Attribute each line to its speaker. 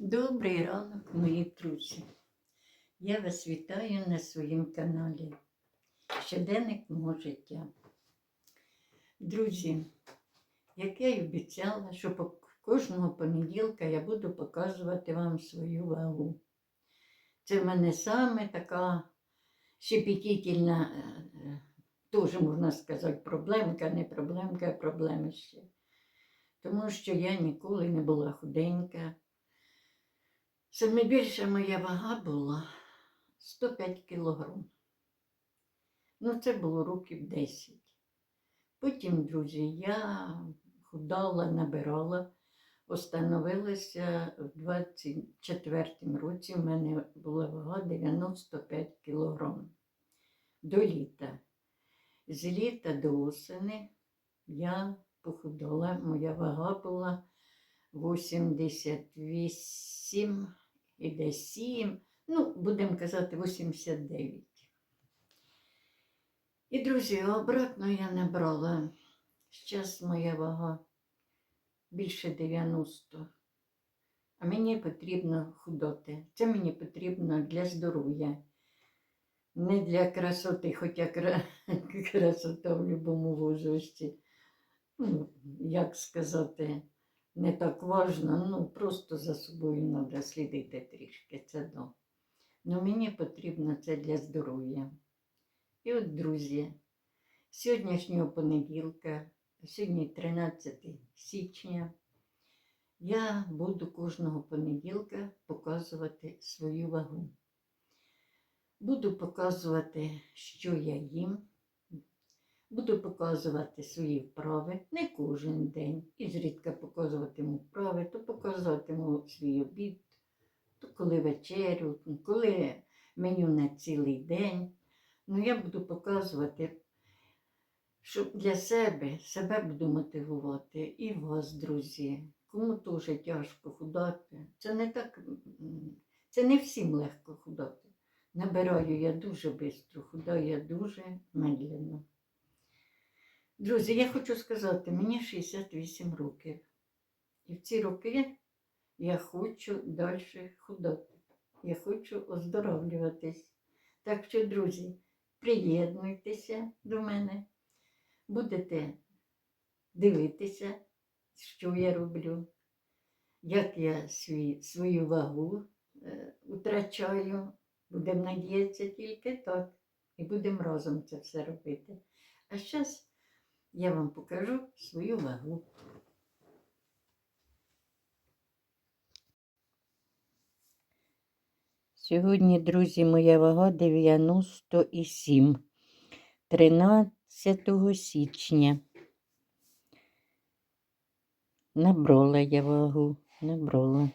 Speaker 1: Добрий ранок, мої друзі. Я вас вітаю на своїм каналі Щоденник мого життя. Друзі, як я й обіцяла, що кожного понеділка я буду показувати вам свою вагу. Це в мене саме така щепетільна, е, е, теж можна сказати, проблемка, не проблемка, а проблемище. Тому що я ніколи не була худенька. Саме більша моя вага була 105 кілограм. Ну, це було років 10. Потім, друзі, я худала, набирала, остановилася в 24-му році. В мене була вага 95 кілограм. До літа. З літа до осени я похудала, моя вага була 88 і десь 7, ну, будемо казати, 89. І, друзі, обратно я набрала. Зараз моя вага більше 90. А мені потрібно худоти. Це мені потрібно для здоров'я. Не для красоти, хоча кра... красота в будь-якому возрасті. Ну, як сказати, не так важно, ну просто за собою треба слідити трішки, це да. Ну мені потрібно це для здоров'я. І от, друзі, сьогоднішнього понеділка, сьогодні 13 січня, я буду кожного понеділка показувати свою вагу. Буду показувати, що я їм. Буду показувати свої вправи не кожен день. І зрідка показуватиму вправи, то показуватиму свій обід, то коли вечерю, коли меню на цілий день. Ну, я буду показувати, що для себе себе буду мотивувати і вас, друзі. Кому теж тяжко худати. Це не так, це не всім легко худати. Набираю я дуже швидко, худаю я дуже медленно. Друзі, я хочу сказати, мені 68 років. І в ці роки я хочу далі худати. Я хочу оздоровлюватись. Так що, друзі, приєднуйтеся до мене, будете дивитися, що я роблю, як я свій, свою вагу е, втрачаю. Будемо надіятися тільки так. І будемо разом це все робити. А зараз я вам покажу свою вагу. Сьогодні, друзі, моя вага 97, 13 січня. Набрала я вагу, набрала.